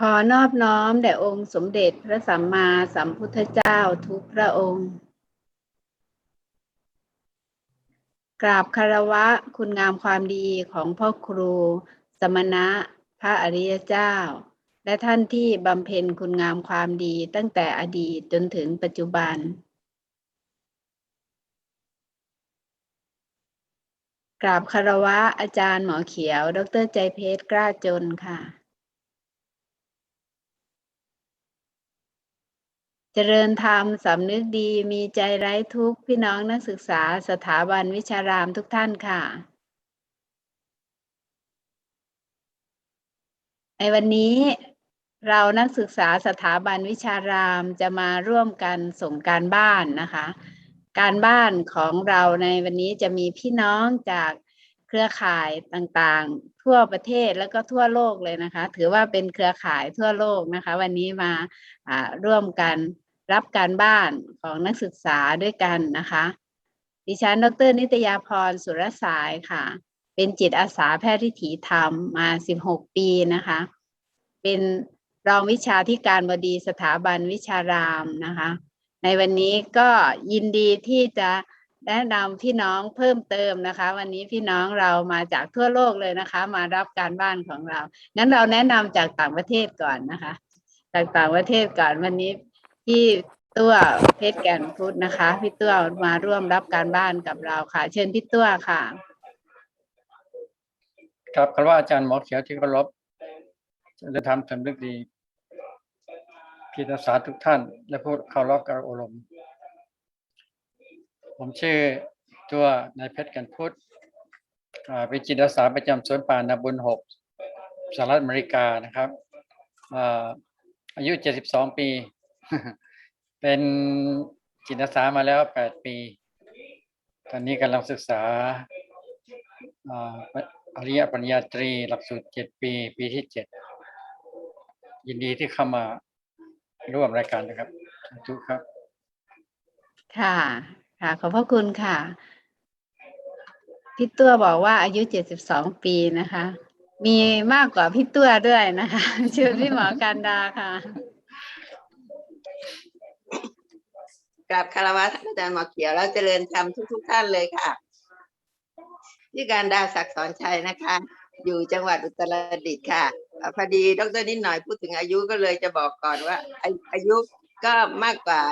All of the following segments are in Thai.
ขอนอบน้อมแด่องค์สมเด็จพระสัมมาสัมพุทธเจ้าทุกพระองค์ กราบคารวะคุณงามความดีของพ่อครู สมณะ พระอริยเจ้า และท่านที่บำเพ็ญคุณงามความดีตั้งแต่อดีตจนถึงปัจจุบัน กราบคารวะอาจารย์หมอเขียว ดรใจเพชรกล้าจนค่ะ เจริญธรรมสำนึกดีมีใจไร้ทุกข์พี่น้องนักศึกษาสถาบันวิชารามทุกท่านค่ะ ในวันนี้เรานักศึกษาสถาบันวิชารามจะมาร่วมกันส่งการบ้านนะคะ การบ้านของเราในวันนี้จะมีพี่น้องจากเครือข่ายต่างๆ ทั่วประเทศแล้วก็ทั่วโลกเลยนะคะ ถือว่าเป็นเครือข่ายทั่วโลกนะคะ วันนี้มาอ่าร่วมกัน รับการบ้านของนักศึกษาด้วยกันนะคะ ดิฉัน ดร นิตยาพร สุรสายค่ะ เป็นจิตอาสาแพทย์วิถีธรรมมา 16 ปีนะคะ เป็นรองวิชาที่การบดีสถาบันวิชารามนะคะ ในวันนี้ก็ยินดีที่จะแนะนำพี่น้องเพิ่มเติมนะคะ วันนี้พี่น้องเรามาจากทั่วโลกเลยนะคะ มารับการบ้านของเรา งั้นเราแนะนำจากต่างประเทศก่อนนะคะ จากต่างประเทศก่อนวันนี้ พี่ตัวเพชรแก่นพุทธนะคะ พี่ตัวมาร่วมรับการบ้านกับเราค่ะ เชิญพี่ตัวค่ะ ครับคารวะอาจารย์หมอเขียวที่เคารพจะทำสำนึกดีกิตอาสาทุกท่าน และผู้เคารพการอบรม ผมชื่อตัวนายเพชรกันพุทธเป็นจิตอาสาประจำสวนป่านาบุญหกสหรัฐอเมริกานะครับออายุ 72 ปี เป็นจิตอาสามาแล้ว8ปี ตอนนี้กำลังศึกษาอริยปริญญาตรีหลักสูตรเจ็ดปี ปีที่เจ็ดยินดีที่เข้ามาร่วมรายการนะครับสาธุครับ ค่ะ ค่ะ ขอบพระคุณค่ะพี่ตัวบอกว่าอายุเจ็ดสิบสองปีนะคะ มีมากกว่าพี่ตัวด้วยนะคะเชิญพี่หมอการดาค่ะ กราบคารวะท่านอาจารย์หมอเขียวแล้วเจริญธรรมทุกๆท่านเลยค่ะที่การดาศักดิ์สอนชัยนะคะ อยู่จังหวัดอุตรดิตถ์ค่ะพอดีดรนิดหน่อยพูดถึงอายุก็เลยจะบอกก่อนว่า อาอายุก็มากกว่า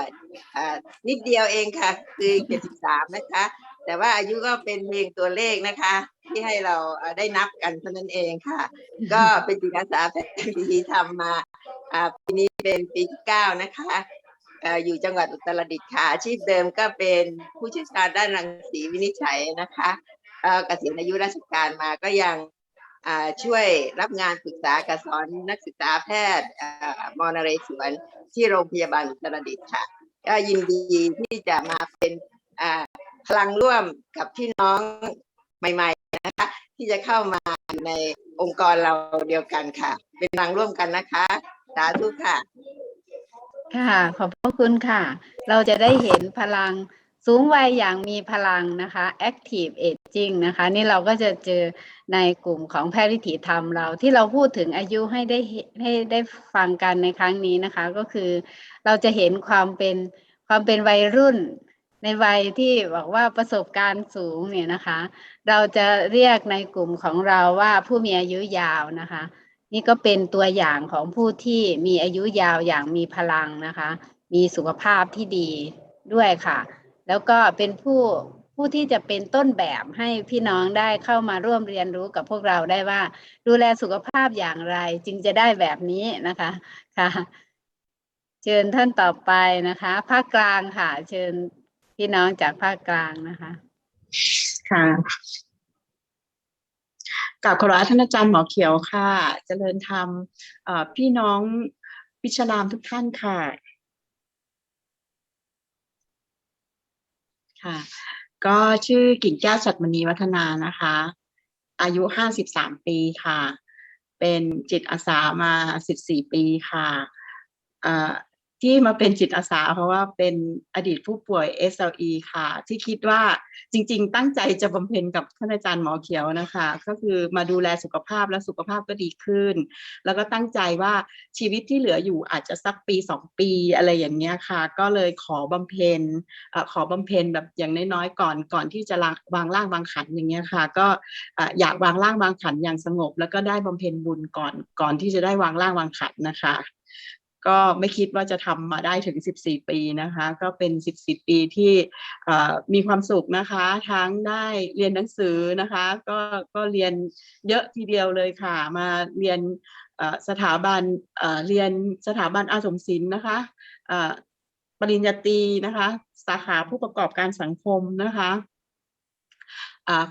นิดเดียวเองค่ะ คือ 73 นะคะ แต่ว่าอายุก็เป็นเพียงตัวเลขนะคะ ที่ให้เราได้นับกันเท่านั้นเองค่ะ ก็เป็นจิตอาสาแพทย์ดีทำมาปีนี้เป็นปีที่เก้านะคะ อยู่จังหวัดอุตรดิตถ์ค่ะอาชีพเดิมก็เป็นผู้เชี่ยวชาญด้านรังสีวินิจฉัยนะคะเกษียณอายุราชการมาก็ยังช่วยรับงานปรึกษากับสอนนักศึกษาแพทย์มอนเรศวรที่โรงพยาบาลอุตรดิตถ์ค่ะก็ยินดีที่จะมาเป็นพลังร่วมกับพี่น้องใหม่ๆนะคะที่จะเข้ามาในองค์กรเราเดียวกันค่ะ เป็นพลังร่วมกันนะคะ สาธุค่ะ ค่ะ ขอบพระคุณค่ะ เราจะได้เห็นพลังสูงวัยอย่างมีพลังนะคะ active aging นะคะ นี่เราก็จะเจอในกลุ่มของแพทย์วิถีธรรมเรา ที่เราพูดถึงอายุให้ได้ให้ได้ฟังกันในครั้งนี้นะคะ ก็คือเราจะเห็นความเป็นความเป็นวัยรุ่น ในวัยที่บอกว่าประสบการณ์สูงเนี่ยนะคะ เราจะเรียกในกลุ่มของเราว่าผู้มีอายุยาวนะคะ นี่ก็เป็นตัวอย่างของผู้ที่มีอายุยาวอย่างมีพลังนะคะ มีสุขภาพที่ดีด้วยค่ะ แล้วก็เป็นผู้ผู้ที่จะเป็นต้นแบบให้พี่น้องได้เข้ามาร่วมเรียนรู้กับพวกเราได้ว่า ดูแลสุขภาพอย่างไรจึงจะได้แบบนี้นะคะค่ะ เชิญท่านต่อไปนะคะ ภาคกลางค่ะ เชิญพี่น้องจากภาคกลางนะคะ ค่ะ กราบขอรับท่านอาจารย์หมอเขียวค่ะเจริญธรรมพี่น้องวิชรามทุกท่านค่ะ ค่ะ ก็ชื่อกิ่งแก้วสัตมณีวัฒนานะคะ อายุห้าสิบสามปีค่ะ เป็นจิตอาสามาสิบสี่ปีค่ะ ที่มาเป็นจิตอาสา เพราะว่าเป็นอดีตผู้ป่วย SLE ค่ะ ที่คิดว่าจริง ๆ ตั้งใจจะบำเพ็ญกับท่านอาจารย์หมอเขียวนะคะ ก็คือมาดูแลสุขภาพและสุขภาพก็ดีขึ้น แล้วก็ตั้งใจว่าชีวิตที่เหลืออยู่อาจจะสักปีสองปีอะไรอย่างเงี้ยค่ะ ก็เลยขอบำเพ็ญขอบำเพ็ญแบบอย่างน้อยๆก่อนก่อนที่จะวางร่างวางขันอย่างเงี้ยค่ะ ก็อยากวางร่างวางขันอย่างสงบ แล้วก็ได้บำเพ็ญบุญก่อนก่อนที่จะได้วางร่างวางขันนะคะ ก็ไม่คิดว่าจะทำมาได้ถึง 14 ปีนะคะ ก็เป็น 14 ปีที่มีความสุขนะคะ ทั้งได้เรียนหนังสือนะคะ ก็ก็เรียนเยอะทีเดียวเลยค่ะ มาเรียนสถาบันเรียนสถาบันอาสมศิลป์นะคะปริญญาตรีนะคะ สาขาผู้ประกอบการสังคมนะคะ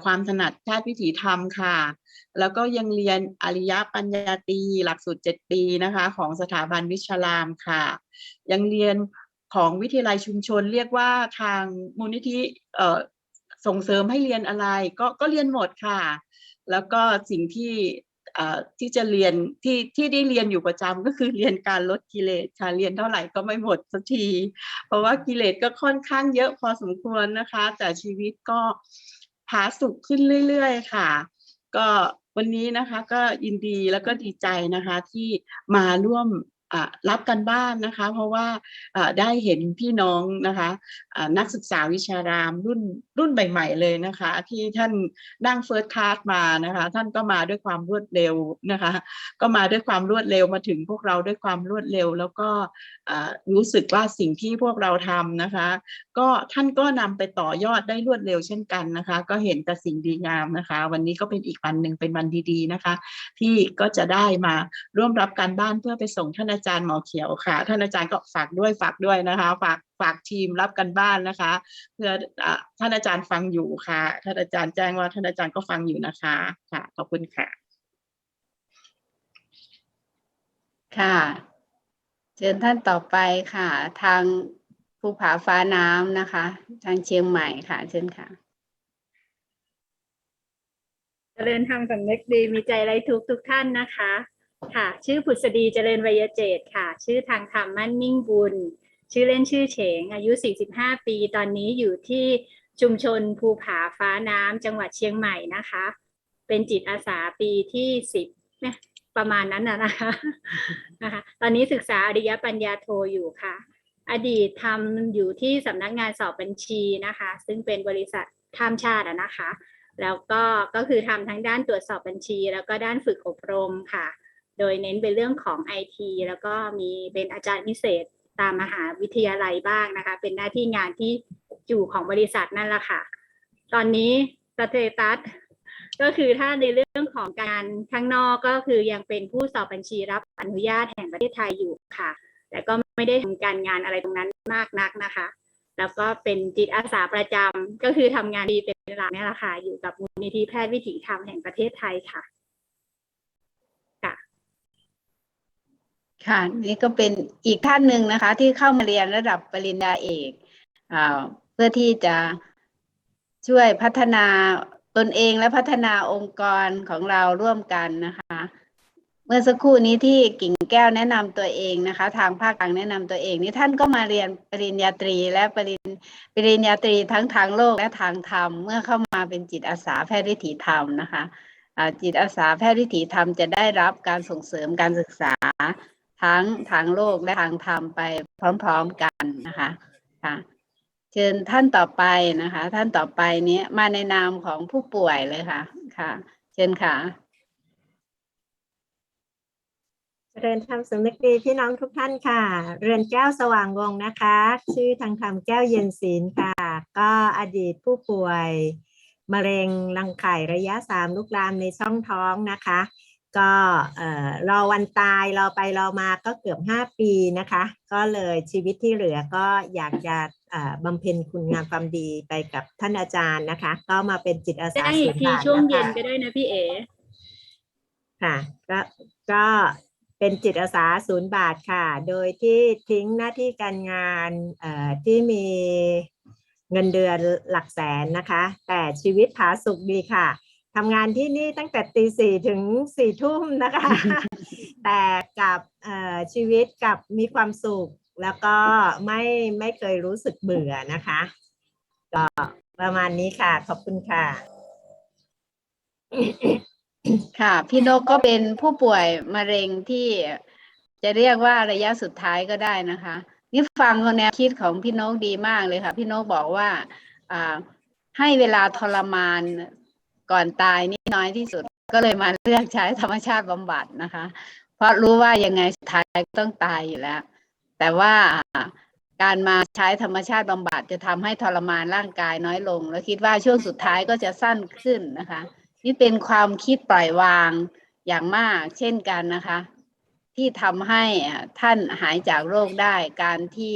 ความถนัดแพทย์วิถีธรรมค่ะ แล้วก็ยังเรียนอริยปัญญาตรีหลักสูตร 7 ปีนะคะ ของสถาบันวิชารามค่ะ ยังเรียนของวิทยาลัยชุมชน เรียกว่าทางมูลนิธิส่งเสริมให้เรียนอะไรก็ก็เรียนหมดค่ะ แล้วก็สิ่งที่ที่จะเรียนที่ที่ได้เรียนอยู่ประจำก็คือเรียนการลดกิเลสค่ะเรียนเท่าไหร่ก็ไม่หมดสักที เพราะว่ากิเลสก็ค่อนข้างเยอะพอสมควรนะคะ แต่ชีวิตก็าสุกขึ้นเรื่อย ๆ ค่ะ ก็วันนี้นะคะก็ยินดีแล้วก็ดีใจนะคะที่มาร่วม รับกันบ้านนะคะ เพราะว่าได้เห็นพี่น้องนะคะนักศึกษาวิชารามรุ่นรุ่นใหม่ ๆ เลยนะคะ ที่ท่านนั่งเฟิร์สคลาสมานะคะ ท่านก็มาด้วยความรวดเร็วนะคะ ก็มาด้วยความรวดเร็วมาถึงพวกเราด้วยความรวดเร็ว แล้วก็รู้สึกว่าสิ่งที่พวกเราทำนะคะ ก็ท่านก็นำไปต่อยอดได้รวดเร็วเช่นกันนะคะ ก็เห็นแต่สิ่งดีงามนะคะ วันนี้ก็เป็นอีกวันหนึ่งเป็นวันดีๆนะคะ ที่ก็จะได้มาร่วมรับการบ้านเพื่อไปส่งท่านอาจารย์หมอเขียวค่ะ ท่านอาจารย์ก็ฝากด้วยฝากด้วยนะคะ ฝากฝากทีมรับกันบ้านนะคะ เพื่อท่านอาจารย์ฟังอยู่ค่ะ ท่านอาจารย์แจ้งว่าท่านอาจารย์ก็ฟังอยู่นะคะค่ะ ขอบคุณค่ะ ค่ะเชิญท่านต่อไปค่ะ ทางภูผาฟ้าน้ำนะคะ ทางเชียงใหม่ค่ะ เชิญค่ะเจริญธรรมสำนึกดีมีใจไร้ทุกทุกท่านนะคะ ค่ะ ชื่อผุษดีเจริญวัยเจตค่ะ ชื่อทางธรรมมั่นมิ่งบุญ ชื่อเล่นชื่อเฉง อายุ 45 ปี ตอนนี้อยู่ที่ชุมชนภูผาฟ้าน้ำจังหวัดเชียงใหม่นะคะ เป็นจิตอาสาปีที่ 10นี่ยประมาณนั้นนะนะคะนะคะ ตอนนี้ศึกษาอริยปัญญาโทอยู่ค่ะ อดีตทำอยู่ที่สำนักงานสอบบัญชีนะคะ ซึ่งเป็นบริษัทข้ามชาตินะคะ แล้วก็ก็คือทำทั้งด้านตรวจสอบบัญชี แล้วก็ด้านฝึกอบรมค่ะ โดยเน้นเป็นเรื่องของไอทีแล้วก็มีเป็นอาจารย์พิเศษตามมหาวิทยาลัยบ้างนะคะ เป็นหน้าที่งานที่อยู่ของบริษัทนั่นแหละค่ะ ตอนนี้สเตตัสก็คือถ้าในเรื่องของการข้างนอกก็คือยังเป็นผู้สอบบัญชีรับอนุญาตแห่งประเทศไทยอยู่ค่ะ แต่ก็ไม่ได้ทำการงานอะไรตรงนั้นมากนักนะคะ แล้วก็เป็นจิตอาสาประจำก็คือทำงานดีเป็นหลักเนี่ยแหละค่ะอยู่กับมูลนิธิแพทย์วิถีธรรมแห่งประเทศไทยค่ะ ค่ะ นี่ก็เป็นอีกท่านหนึ่งนะคะ ที่เข้ามาเรียนระดับปริญญาเอกอ่าเพื่อที่จะช่วยพัฒนาตนเองและพัฒนาองค์กรของเราร่วมกันนะคะ เมื่อสักครู่นี้ที่กิ่งแก้วแนะนำตัวเองนะคะ ทางภาคกลางแนะนำตัวเองนี่ท่านก็มาเรียนปริญญาตรี และปริญปริญญาตรีทั้งทางโลกและทางธรรม เมื่อเข้ามาเป็นจิตอาสาแพทย์วิถีธรรมนะคะจิตอาสาแพทย์วิถีธรรมจะได้รับการส่งเสริมการศึกษา ทั้งทางโลกและทางธรรมไปพร้อมๆกันนะคะค่ะเชิญท่านต่อไปนะคะ ท่านต่อไปนี้มาในนามของผู้ป่วยเลยค่ะ ค่ะ เชิญค่ะเจริญธรรมสำนึกดีพี่น้องทุกท่านค่ะ เรือนแก้วสว่างวงนะคะ ชื่อทางธรรมแก้วเย็นศีลค่ะ ก็อดีตผู้ป่วย มะเร็งรังไข่ระยะสามลุกลามในช่องท้องนะคะ ก็เอ่อรอวันตายรอไปรอมาก็เกือบห้าปีนะคะ ก็เลยชีวิตที่เหลือก็อยากจะเอ่อบำเพ็ญคุณงามความดีไปกับท่านอาจารย์นะคะ ก็มาเป็นจิตอาสาได้อีกทีศูนย์บาทช่วงนะคะเย็นก็ได้นะพี่เอ๋ค่ะก็ก็เป็นจิตอาสาศูนย์บาทค่ะ โดยที่ทิ้งหน้าที่การงานเอ่อที่มีเงินเดือนหลักแสนนะคะ แต่ชีวิตผาสุกดีค่ะ ทำงานที่นี่ตั้งแต่ตีสี่ถึงสี่ทุ่มนะคะ แต่กับเอ่อชีวิตกับมีความสุข แล้วก็ไม่ไม่เคยรู้สึกเบื่อนะคะ ก็ประมาณนี้ค่ะ ขอบคุณค่ะ ค่ะ พี่นกก็เป็นผู้ป่วยมะเร็งที่จะเรียกว่าระยะสุดท้ายก็ได้นะคะ นี่ฟังแนวคิดของพี่นกดีมากเลยค่ะ พี่นกบอกว่าอ่าให้เวลาทรมาน ก่อนตายนี่น้อยที่สุด ก็เลยมาเลือกใช้ธรรมชาติบำบัดนะคะ เพราะรู้ว่ายังไงสุดท้ายต้องตายอยู่แล้ว แต่ว่าการมาใช้ธรรมชาติบำบัดจะทำให้ทรมานร่างกายน้อยลง แล้วคิดว่าช่วงสุดท้ายก็จะสั้นขึ้นนะคะ นี่เป็นความคิดปล่อยวางอย่างมากเช่นกันนะคะ ที่ทำให้ท่านหายจากโรคได้การที่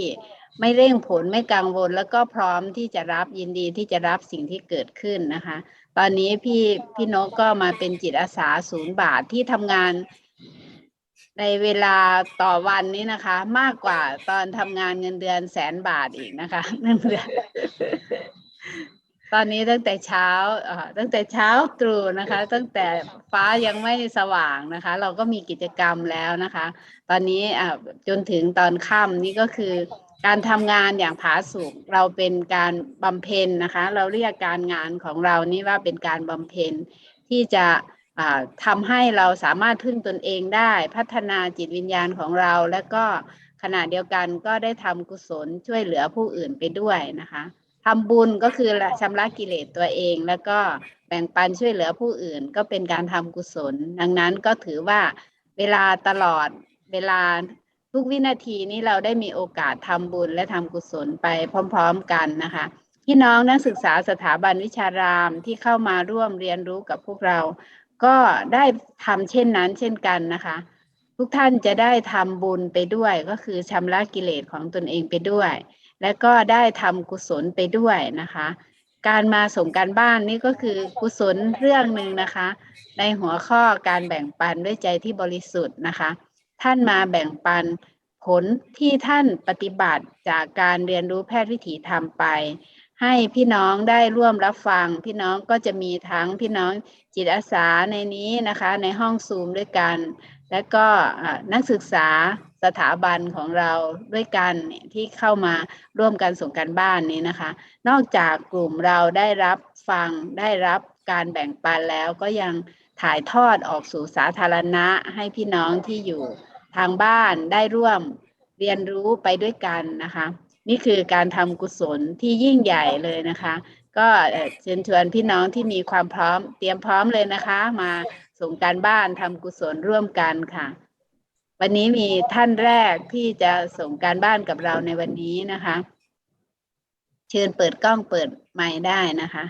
ไม่เร่งผลไม่กังวลแล้วก็พร้อมที่จะรับยินดีที่จะรับสิ่งที่เกิดขึ้นนะคะ ตอนนี้พี่พี่นกก็มาเป็นจิตอาสาศูนย์บาทที่ทำงานในเวลาต่อวันนี้นะคะ มากกว่าตอนทำงานเงินเดือนแสนบาทอีกนะคะเงินเดือน ตอนนี้ตั้งแต่เช้าเอ่อตั้งแต่เช้าตรู่นะคะ ตั้งแต่ฟ้ายังไม่สว่างนะคะ เราก็มีกิจกรรมแล้วนะคะ ตอนนี้อะจนถึงตอนค่ำนี่ก็คือการทำงานอย่างผาสุกเราเป็นการบำเพ็ญนะคะ เราเรียกการงานของเรานี่ว่าเป็นการบำเพ็ญที่จะอ่าทำให้เราสามารถพึ่งตนเองได้ พัฒนาจิตวิญญาณของเรา และก็ขณะเดียวกันก็ได้ทำกุศลช่วยเหลือผู้อื่นไปด้วยนะคะ ทำบุญก็คือละชำระกิเลสตัวเอง แล้วก็แบ่งปันช่วยเหลือผู้อื่น ก็เป็นการทำกุศล ดังนั้นก็ถือว่าเวลาตลอดเวลาทุกวินาทีนี้เราได้มีโอกาสทำบุญและทำกุศลไปพร้อม ๆกันนะคะพี่น้องนักศึกษาสถาบันวิชารามที่เข้ามาร่วมเรียนรู้กับพวกเรา ก็ได้ทำเช่นนั้นเช่นกันนะคะ ทุกท่านจะได้ทำบุญไปด้วยก็คือชำระกิเลสของตนเองไปด้วย และก็ได้ทำกุศลไปด้วยนะคะ การมาส่งการบ้านนี่ก็คือกุศลเรื่องหนึ่งนะคะ ในหัวข้อการแบ่งปันด้วยใจที่บริสุทธิ์นะคะ ท่านมาแบ่งปันผลที่ท่านปฏิบัติจากการเรียนรู้แพทย์วิถีธรรมไป ให้พี่น้องได้ร่วมรับฟัง พี่น้องก็จะมีทั้งพี่น้องจิตอาสาในนี้นะคะ ในห้องซูมด้วยกัน และก็นักศึกษาสถาบันของเราด้วยกันที่เข้ามาร่วมกันส่งการบ้านนี้นะคะ นอกจากกลุ่มเราได้รับฟังได้รับการแบ่งปันแล้วก็ยังถ่ายทอดออกสู่สาธารณะให้พี่น้องที่อยู่ทางบ้านได้ร่วมเรียนรู้ไปด้วยกันนะคะ นี่คือการทำกุศลที่ยิ่งใหญ่เลยนะคะ ก็เชิญชวนพี่น้องที่มีความพร้อม เตรียมพร้อมเลยนะคะ มาส่งการบ้านทำกุศลร่วมกันค่ะ วันนี้มีท่านแรกที่จะส่งการบ้านกับเราในวันนี้นะคะ เชิญเปิดกล้องเปิดไมค์ได้นะคะ